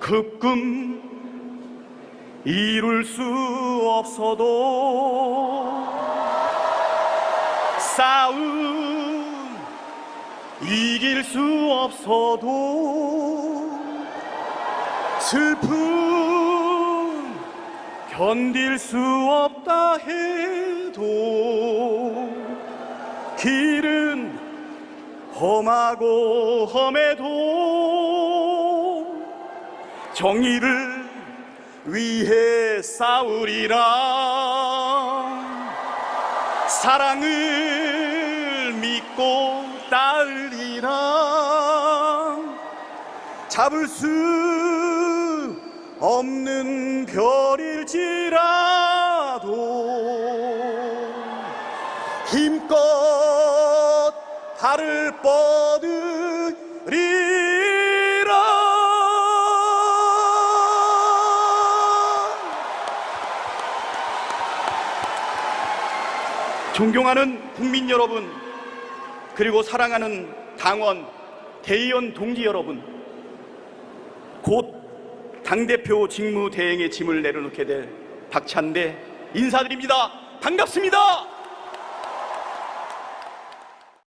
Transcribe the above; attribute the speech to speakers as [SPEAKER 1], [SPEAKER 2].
[SPEAKER 1] 급금 이룰 수 없어도 싸움 이길 수 없어도 슬픔 견딜 수 없다 해도 길은 험하고 험해도 정의를 위해 싸우리라. 사랑을 믿고 따르리라. 잡을 수 없는 별일지라도 힘껏 달을 뻗으 존경하는 국민 여러분 그리고 사랑하는 당원 대의원 동지 여러분 곧 당대표 직무 대행의 짐을 내려놓게 될 박찬대 인사드립니다. 반갑습니다